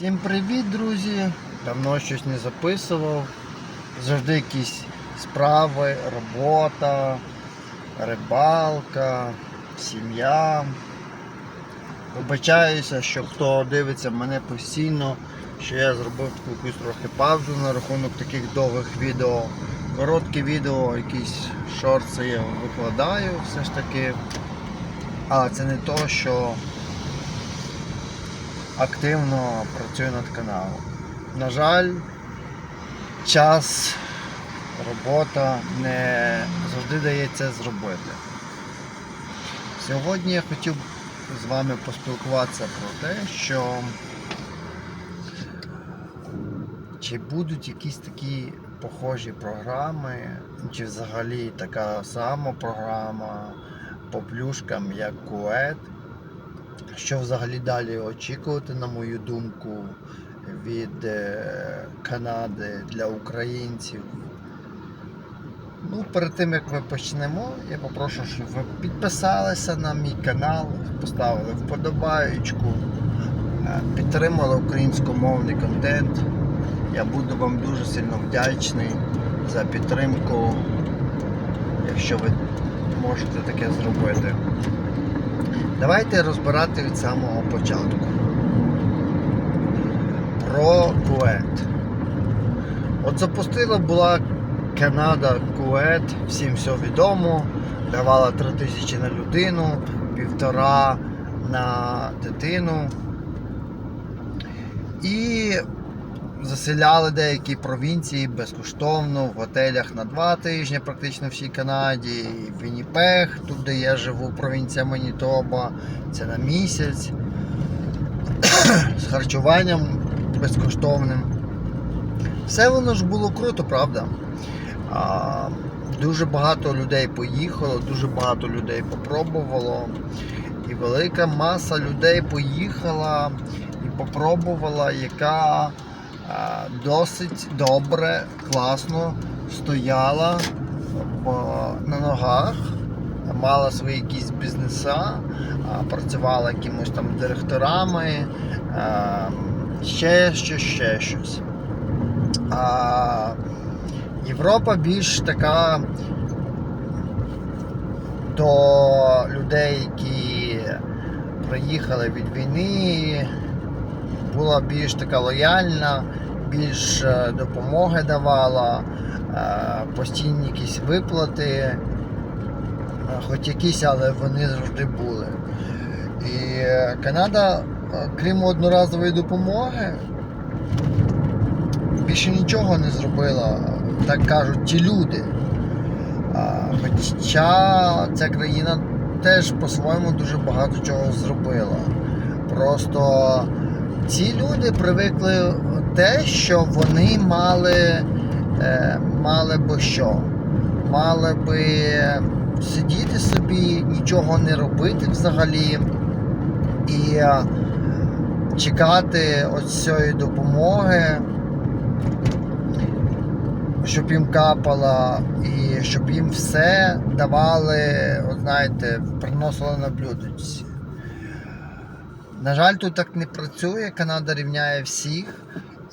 Всім привіт, друзі! Давно щось не записував. Завжди якісь справи, робота, рибалка, сім'я. Вибачаюся, що хто дивиться мене постійно, що я зробив таку якусь трохи паузу на рахунок таких довгих відео. Короткі відео, якісь шорти я викладаю все ж таки. Але це не то, що активно працюю над каналом. На жаль, час, робота не завжди дає це зробити. Сьогодні я хотів з вами поспілкуватися про те, що чи будуть якісь такі похожі програми, чи взагалі така сама програма по плюшкам, як Кует. Що взагалі далі очікувати, на мою думку, від е, Канади для українців? Ну, перед тим як ми почнемо, я попрошу, щоб ви підписалися на мій канал, поставили вподобаєчку, е, підтримали українськомовний контент. Я буду вам дуже сильно вдячний за підтримку, якщо ви можете таке зробити. Давайте розбирати від самого початку. Про Кует. От запустила була Канада Кует, всім все відомо. Давала 3 тисячі на людину, півтора на дитину. І заселяли деякі провінції безкоштовно в готелях на два тижні, практично всій Канаді. І Вінніпег, тут де я живу, провінція Манітоба, це на місяць. З харчуванням безкоштовним. Все воно ж було круто, правда? А, дуже багато людей поїхало, дуже багато людей попробувало. І велика маса людей поїхала і попробувала, яка досить добре, класно стояла на ногах, мала свої якісь бізнеса, працювала якимось там директорами, ще щось, ще щось. Європа більш така до людей, які приїхали від війни, була більш така лояльна, більш е, допомоги давала, е, постійні якісь виплати, е, хоч якісь, але вони завжди були. І Канада, крім одноразової допомоги, більше нічого не зробила, так кажуть ті люди. Хоча ця країна теж по-своєму дуже багато чого зробила. Просто ці люди привикли те, що вони мали, е, мали би що? Мали би сидіти собі, нічого не робити взагалі і е, чекати ось цієї допомоги, щоб їм капала, і щоб їм все давали, от знаєте, приносили на блюдечці. На жаль, тут так не працює. Канада рівняє всіх.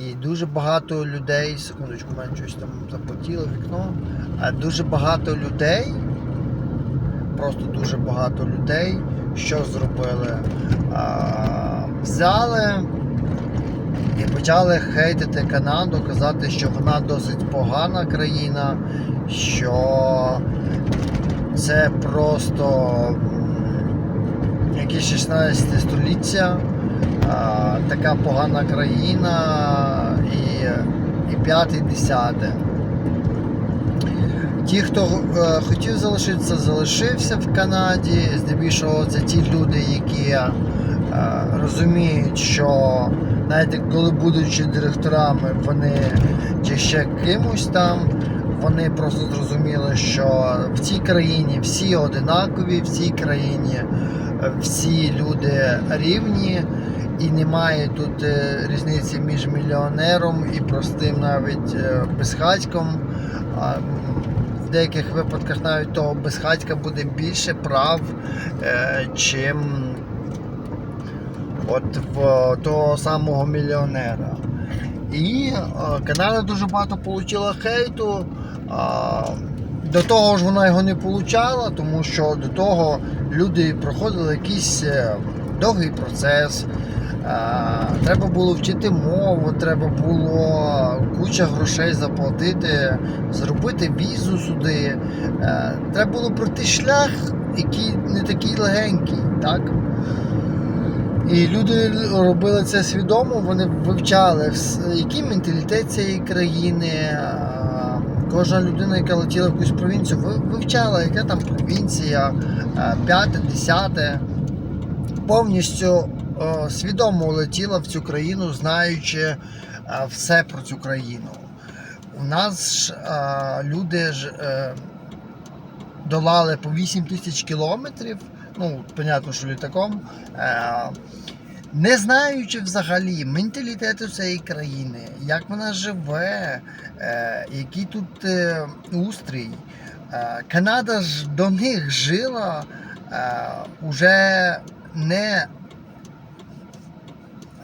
І дуже багато людей, секундочку, мене щось там запотіло вікно. А дуже багато людей, просто дуже багато людей, що зробили? А, взяли і почали хейтити Канаду, казати, що вона досить погана країна, що це просто якесь 16 століття, така погана країна і, і п'яте, і десяте. Ті, хто е, хотів залишитися, залишився в Канаді. Здебільшого це ті люди, які е, розуміють, що навіть коли будучи директорами, вони чи ще кимось там, вони просто зрозуміли, що в цій країні всі одинакові, в цій країні всі люди рівні. І немає тут е, різниці між мільйонером і простим навіть е, безхатьком. В деяких випадках навіть того безхатька буде більше прав, е, чим от в того самого мільйонера. І Канада дуже багато отримала хейту. До того ж вона його не отримала, тому що до того люди проходили якийсь е, довгий процес. Треба було вчити мову, треба було куча грошей заплатити, зробити візу сюди. Е, Треба було пройти шлях, який не такий легенький, так? І люди робили це свідомо, вони вивчали, який менталітет цієї країни. Кожна людина, яка летіла в якусь провінцію, ви- вивчала, яка там провінція, п'яте, десяте. Повністю е, свідомо летіла в цю країну, знаючи е, все про цю країну. У нас ж е, люди ж е, долали по 8 тисяч кілометрів. Ну, понятно, що літаком. Не знаючи взагалі менталітету цієї країни, як вона живе, е, який тут е, устрій. Е, Канада ж до них жила е, уже не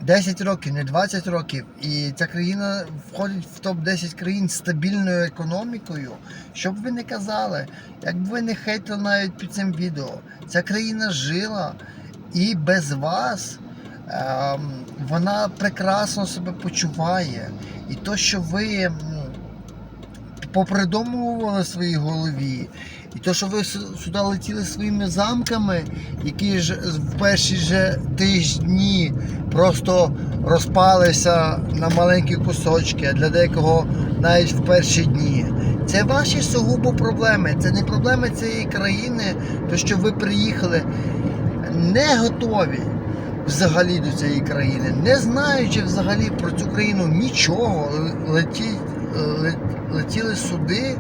10 років, не 20 років. І ця країна входить в топ-10 країн з стабільною економікою. Що б ви не казали, як б ви не хейтили навіть під цим відео, ця країна жила і без вас вона прекрасно себе почуває. І то, що ви попридумували своїй голові, і то, що ви сюди летіли своїми замками, які ж в перші же тижні просто розпалися на маленькі кусочки, а для декого навіть в перші дні. Це ваші сугубо проблеми. Це не проблеми цієї країни, то що ви приїхали не готові взагалі до цієї країни, не знаючи взагалі про цю країну нічого, леті, ле- летіли сюди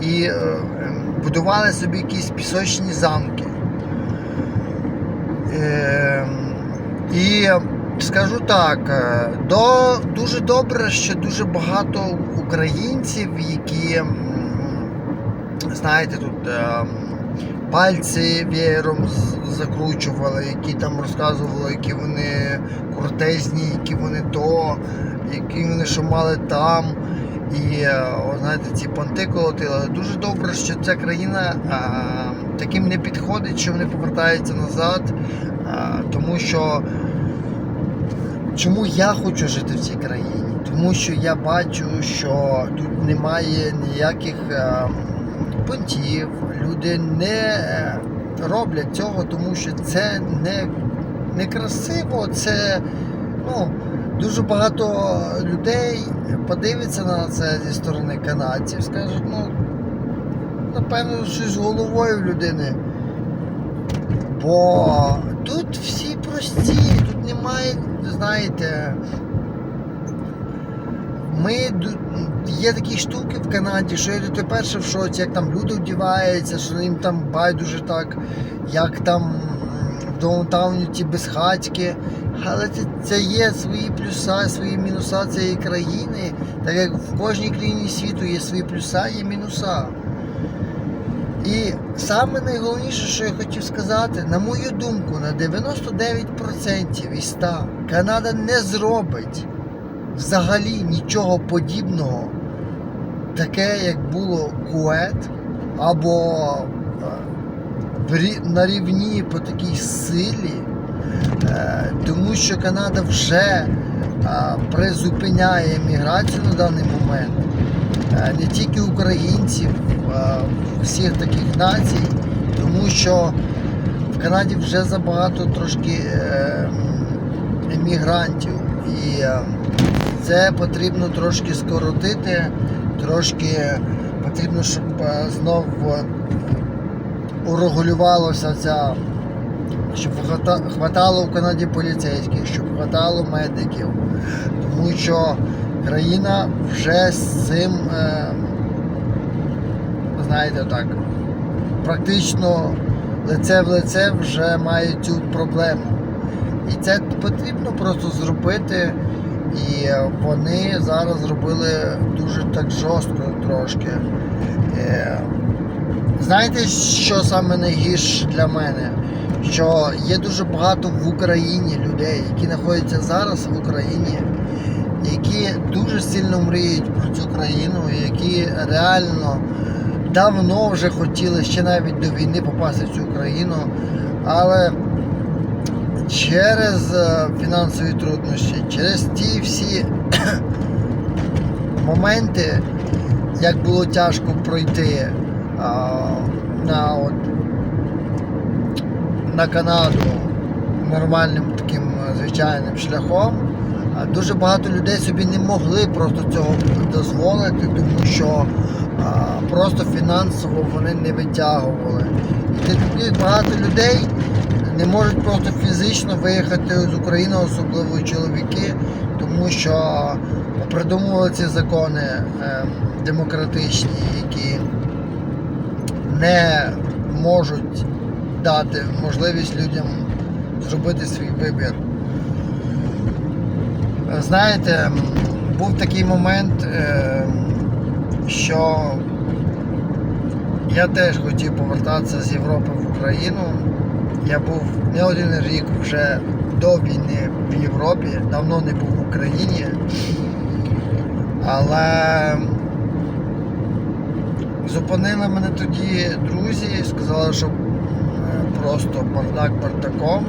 і е, ем, будували собі якісь пісочні замки. Ем, І скажу так, е, до, дуже добре, що дуже багато українців, які, знаєте, тут ем, пальці веєром закручували, які там розказували, які вони крутезні, які вони то, які вони що мали там. І е, о, знаєте, ці понти колотили. Дуже добре, що ця країна а, таким не підходить, що вони повертаються назад. А, тому що чому я хочу жити в цій країні? Тому що я бачу, що тут немає ніяких е, понтів, люди не е, роблять цього, тому що це не, не красиво, це ну, дуже багато людей подивиться на це зі сторони канадців, скажуть, ну, напевно, щось з головою в людини. Бо тут всі прості, тут немає, знаєте. Ми є такі штуки в Канаді, що я то перше в шоці, як там люди вдіваються, що їм там байдуже так, як там в даунтауні ті безхатьки. Але це, це є свої плюса, свої мінуса цієї країни. Так як в кожній країні світу є свої плюса, є мінуса. І саме найголовніше, що я хотів сказати, на мою думку, на 99% із 100 Канада не зробить взагалі нічого подібного, таке, як було Кует, або е, на рівні по такій силі, е, тому що Канада вже е, призупиняє міграцію на даний момент. Не тільки українців, всіх таких націй, тому що в Канаді вже забагато трошки емігрантів. І це потрібно трошки скоротити, трошки потрібно, щоб е, знов е, урегулювалося ця, щоб хватало в Канаді поліцейських, щоб хватало медиків. Тому що країна вже з цим, е, знаєте так, практично лице в лице вже має цю проблему. І це потрібно просто зробити. І вони зараз зробили дуже так жорстко трошки. Е, Знаєте, що саме найгірше для мене? що є дуже багато в Україні людей, які знаходяться зараз в Україні, які дуже сильно мріють про цю країну, які реально давно вже хотіли ще навіть до війни попасти в цю країну, але через е, фінансові труднощі, через ті всі моменти, як було тяжко пройти а, на, от, на Канаду нормальним таким е, звичайним шляхом. Дуже багато людей собі не могли просто цього дозволити, тому що а, просто фінансово вони не витягували. І багато людей не можуть просто фізично виїхати з України, особливо чоловіки, тому що придумували ці закони е, демократичні, які не можуть дати можливість людям зробити свій вибір. Знаєте, був такий момент, е, що я теж хотів повертатися з Європи в Україну. Я був не один рік вже до війни в Європі, давно не був в Україні. Але зупинили мене тоді друзі, сказали, що просто бардак бардаком,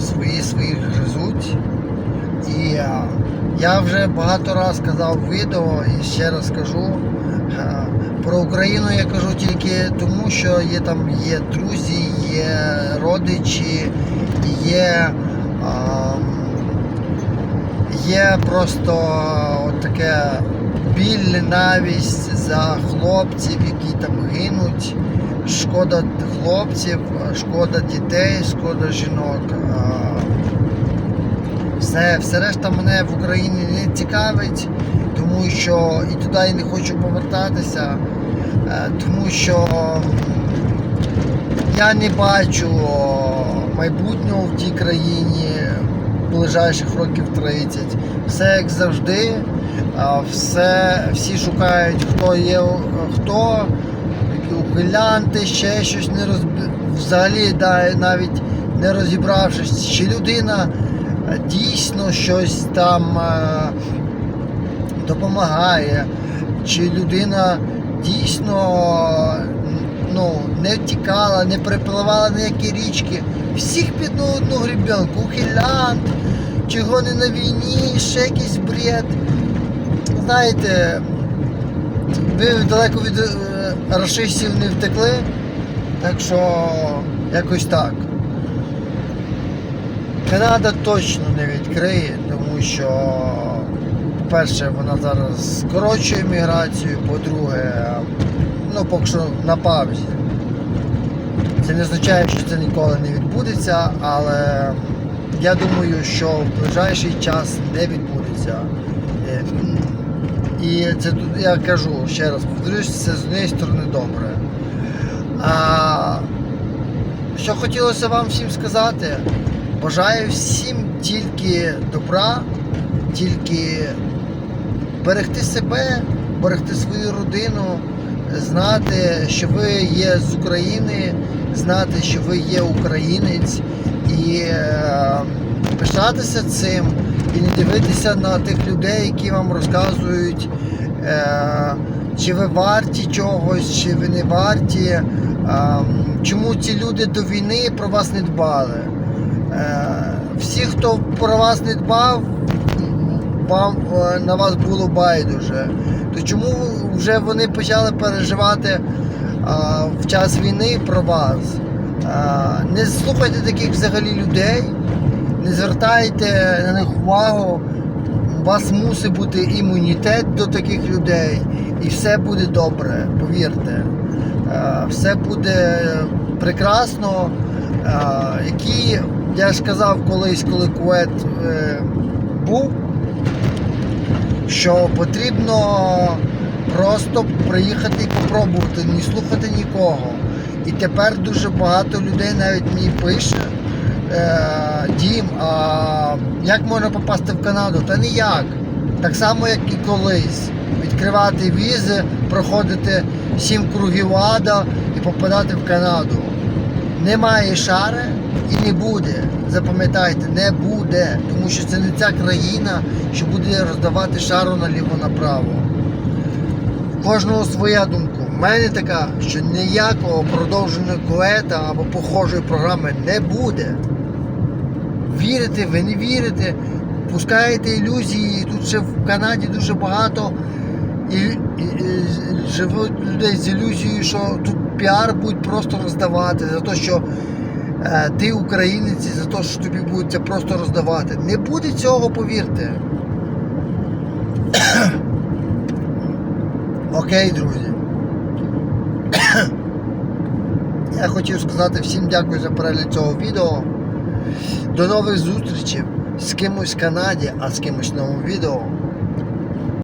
свої своїх гризуть. І е, я вже багато разів казав відео і ще раз кажу. е, Про Україну я кажу тільки тому, що є там є друзі, є родичі, є, є просто таке біль, ненависть за хлопців, які там гинуть. Шкода хлопців, шкода дітей, шкода жінок. Все, все решта мене в Україні не цікавить, тому що і туди я не хочу повертатися, е, тому що я не бачу майбутнього в тій країні ближайших років 30. Все як завжди, все, всі шукають, хто є хто, які ухилянти, ще щось не розб... взагалі навіть не розібравшись, чи людина дійсно щось там допомагає, чи людина дійсно ну, не втікала, не перепливала ніякі річки. Всіх під ну, одну грібенку, ухилянт, чого не на війні, ще якийсь бред. Знаєте, ви далеко від е, рашистів не втекли, так що якось так. Канада точно не відкриє, тому що, по-перше, вона зараз скорочує міграцію, по-друге, ну поки що на паузі. Це не означає, що це ніколи не відбудеться, але я думаю, що в ближайший час не відбудеться. Е, І це я кажу ще раз, повторюсь, це з однієї сторони добре. А що хотілося вам всім сказати, бажаю всім тільки добра, тільки берегти себе, берегти свою родину, знати, що ви є з України, знати, що ви є українець, і е, пишатися цим, і не дивитися на тих людей, які вам розказують, е, чи ви варті чогось, чи ви не варті. е, чому ці люди до війни про вас не дбали? Е, всі, хто про вас не дбав, вам е, на вас було байдуже. То чому вже вони почали переживати а, в час війни про вас? А, не слухайте таких взагалі людей, не звертайте на них увагу. У вас мусить бути імунітет до таких людей, і все буде добре, повірте. Е, Все буде прекрасно. Е, Які, я ж казав колись, коли Кует е, був, що потрібно просто приїхати і попробувати, не слухати нікого. І тепер дуже багато людей навіть мені пише. Е, Дім, а як можна попасти в Канаду? Та ніяк. Так само, як і колись. Відкривати візи, проходити сім кругів ада і попадати в Канаду. Немає шари і не буде. Запам'ятайте, не буде. Тому що це не ця країна, що буде роздавати шару наліво-направо. Кожного своя думка. У мене така, що ніякого продовженого коета або похожої програми не буде. Вірите, ви не вірите, пускаєте ілюзії. Тут ще в Канаді дуже багато і, і, і живуть людей з ілюзією, що тут піар будуть просто роздавати за те, що е, ти українець, і за те, що тобі будуть це просто роздавати. Не буде цього, повірте. Окей, друзі. Я хотів сказати всім дякую за перегляд цього відео. До нових зустрічей з кимось в Канаді, а з кимось в новому відео.